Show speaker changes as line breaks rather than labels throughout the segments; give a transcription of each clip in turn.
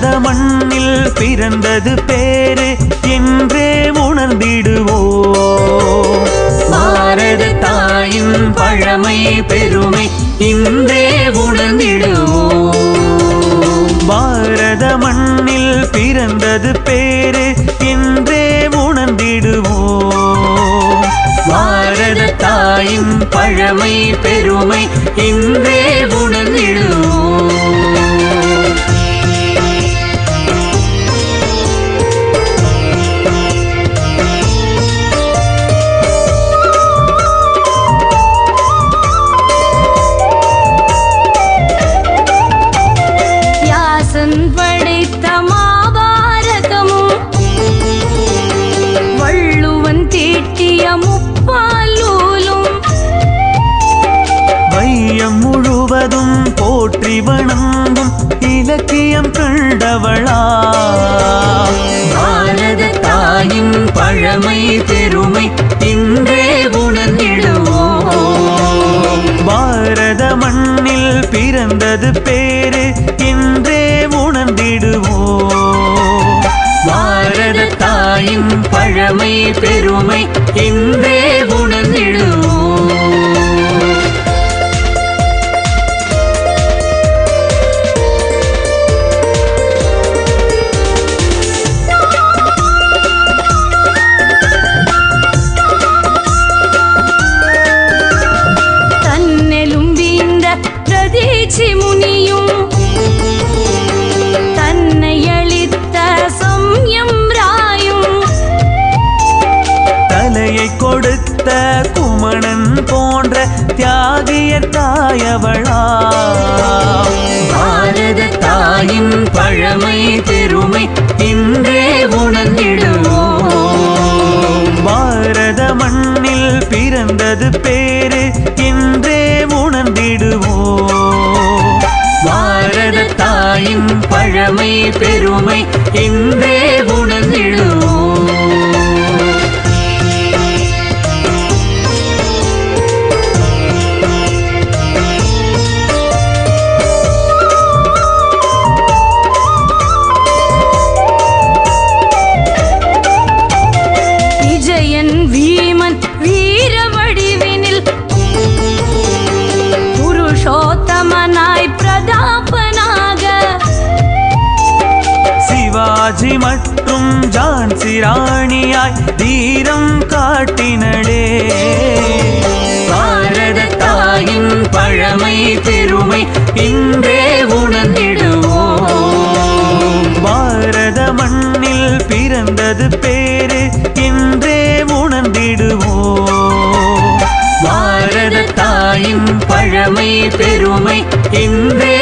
பாரத மண்ணில் பிறந்தது பேரு என்றே உணர்ந்திடுவோ பாரத தாயின் பழமை பெருமை இன்றே உணர்ந்திடுவோ பாரத மண்ணில் பிறந்தது பேரு என்றே உணர்ந்திடுவோ பாரத தாயின் பழமை பெருமை இன்றே முழுவதும் போற்றி வணங்கும் இலக்கியம் கண்டவளா. பாரத தாயின் பழமை பெருமை இன்றே உணர்ந்திடுவோம். பாரத மண்ணில் பிறந்தது பேரு என்றே உணர்ந்திடுவோம். பாரத தாயின் பழமை பெருமை இன்றே உணர்ந்திடுவோம். பிறந்தது பேரு என்றே உணர்ந்திடுவோம். பாரத தாயின் பழமை பெருமை
என்றே
சிவாஜி மற்றும் ஜான்சி ராணியாய் தீரம் காட்டினளே. பாரத தாயின் பழமை பெருமை இன்றே உணர்ந்திடுவோம். பாரத மண்ணில் பிறந்தது பேரு இன்றே உணர்ந்திடுவோம். பாரத தாயின் பழமை பெருமை இன்றே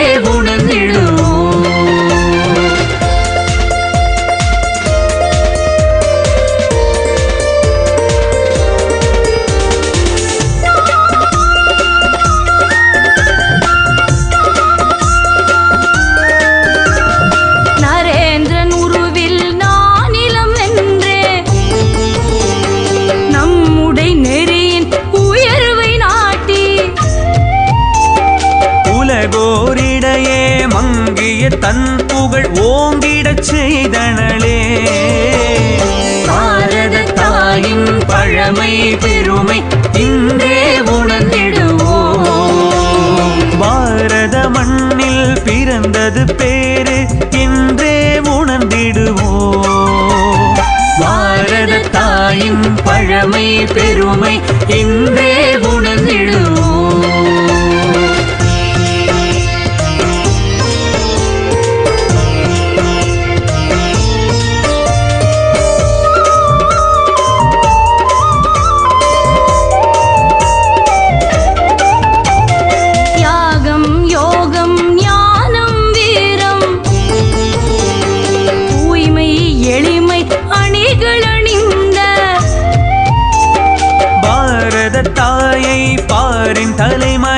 செய்தனளே. பாரத தாயின் பழமை பெருமை இன்றே உணர்ந்திடுவோம். பாரத மண்ணில் பிறந்தது பேரு என்றே உணர்ந்திடுவோம். பாரத தாயின் பழமை பெருமை என்றே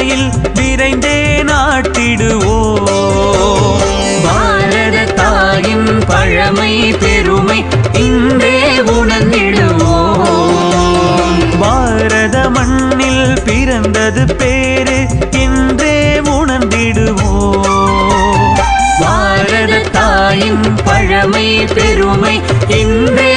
தலைமையில் விரைந்தே நாட்டிடுவோம். பாரத தாயின் பழமை பெருமை இன்றே உணர்ந்திடுவோம். பாரத மண்ணில் பிறந்தது பேரு இன்றே உணர்ந்திடுவோம். பாரத தாயின் பழமை பெருமை இன்றே